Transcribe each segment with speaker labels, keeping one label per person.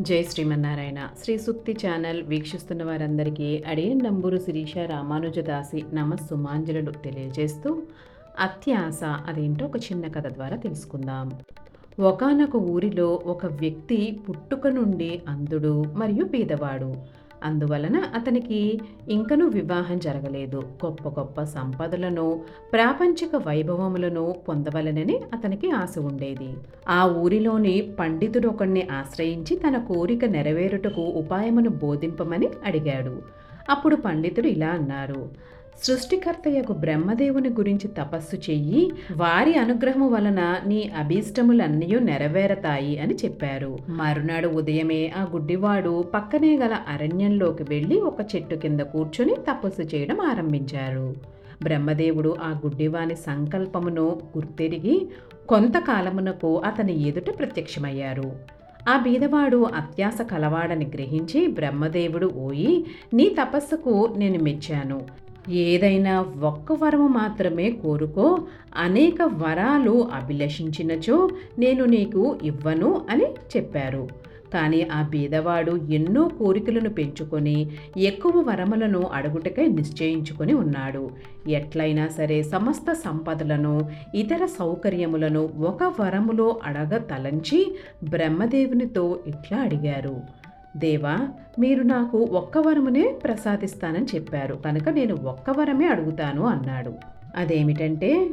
Speaker 1: జై శ్రీమన్నారాయణ. శ్రీ సుక్తి ఛానల్ వీక్షిస్తున్న వారందరికీ అడియన్ నంబూరు శిరీష రామానుజదాసి నమస్సుమాంజలు తెలియజేస్తూ అత్యాశ అదేంటో ఒక చిన్న కథ ద్వారా తెలుసుకుందాం. ఒకానొక ఊరిలో ఒక వ్యక్తి పుట్టుక నుండి అంధుడు మరియు పేదవాడు. అందువలన అతనికి ఇంకనూ వివాహం జరగలేదు. గొప్ప గొప్ప సంపదలను ప్రాపంచిక వైభవములను పొందవలనని అతనికి ఆశ ఉండేది. ఆ ఊరిలోని పండితుడు ఒకరిని ఆశ్రయించి తన కోరిక నెరవేరుటకు ఉపాయమును బోధింపమని అడిగాడు. అప్పుడు పండితుడు ఇలా అన్నారు. సృష్టికర్తయకు బ్రహ్మదేవుని గురించి తపస్సు చెయ్యి వారి అనుగ్రహము వలన నీ అభీష్టములన్నీ నెరవేరతాయి అని చెప్పారు. మరునాడు ఉదయమే ఆ గుడ్డివాడు పక్కనే గల అరణ్యంలోకి వెళ్ళి ఒక చెట్టు కింద కూర్చొని తపస్సు చేయడం ఆరంభించారు. బ్రహ్మదేవుడు ఆ గుడ్డివాని సంకల్పమును గుర్తెరిగి కొంతకాలమునకు అతని ఎదుట ప్రత్యక్షమయ్యారు. ఆ బీదవాడు అత్యాస కలవాడని గ్రహించి బ్రహ్మదేవుడు ఓయి నీ తపస్సుకు నేను మెచ్చాను. ఏదైనా ఒక్క వరము మాత్రమే కోరుకో అనేక వరాలు అభిలషించినచో నేను నీకు ఇవ్వను అని చెప్పారు. కానీ ఆ బీదవాడు ఎన్నో కోరికలను పెంచుకొని ఎక్కువ వరములను అడుగుటకై నిశ్చయించుకొని ఉన్నాడు. ఎట్లయినా సరే సమస్త సంపదలను ఇతర సౌకర్యములను ఒక వరములో అడగ తలంచి బ్రహ్మదేవునితో ఇట్లా అడిగారు. దేవా మీరు నాకు ఒక్క వరమునే ప్రసాదిస్తానని చెప్పారు. కనుక నేను ఒక్క వరమే అడుగుతాను అన్నాడు. అదేమిటంటే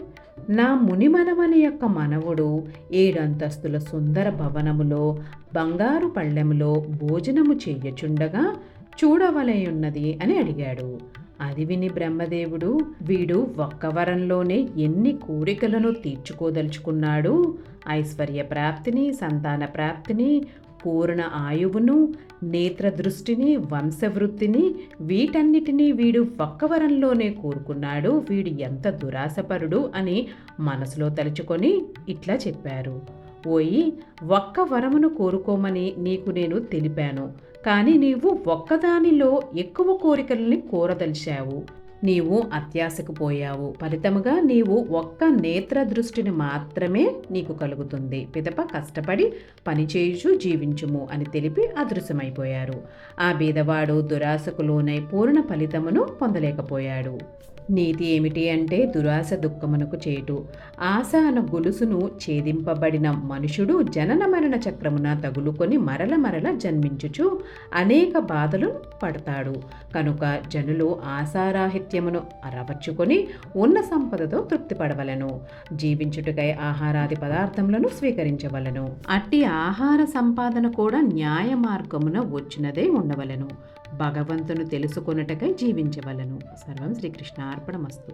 Speaker 1: నా మునిమనమని యొక్క మనవుడు ఏడంతస్తుల సుందర భవనములో బంగారు పళ్ళెములో భోజనము చేయచుండగా చూడవలయున్నది అని అడిగాడు. అది విని బ్రహ్మదేవుడు వీడు ఒక్క వరంలోనే ఎన్ని కోరికలను తీర్చుకోదలుచుకున్నాడు? ఐశ్వర్య ప్రాప్తిని సంతాన ప్రాప్తిని పూర్ణ ఆయువును నేత్రదృష్టిని వంశవృత్తిని వీటన్నిటినీ వీడు వక్కవరంలోనే కోరుకున్నాడు. వీడు ఎంత దురాశపరుడు అని మనసులో తలుచుకొని ఇట్లా చెప్పారు. ఓయి ఒక్క వరమును కోరుకోమని నీకు నేను తెలిపాను. కానీ నీవు ఒక్కదానిలో ఎక్కువ కోరికల్ని కోరదలిచావు. నీవు అత్యాశకు పోయావు. ఫలితముగా నీవు ఒక్క నేత్ర దృష్టిని మాత్రమే నీకు కలుగుతుంది. పిదప కష్టపడి పనిచేయుచు జీవించుము అని తెలిపి అదృశ్యమైపోయారు. ఆ బీదవాడు దురాశకు లోనై పూర్ణ ఫలితమును పొందలేకపోయాడు. నీతి ఏమిటి అంటే దురాశ దుఃఖమునకు చేటు. ఆశ అను గొలుసును ఛేదింపబడిన మనుషుడు జనన మరణ చక్రమున తగులుకొని మరల మరల జన్మించుచు అనేక బాధలు పడతాడు. కనుక జనులు ఆశారాహిత్యమును అరవర్చుకొని ఉన్న సంపదతో తృప్తి పడవలను. జీవించుటకై ఆహారాది పదార్థములను స్వీకరించవలను. అట్టి ఆహార సంపాదన కూడా న్యాయ మార్గమున వచ్చినదే ఉండవలను. భగవంతును తెలుసుకొనుటకై జీవించవలను. సర్వం శ్రీకృష్ణార్పణమస్తు.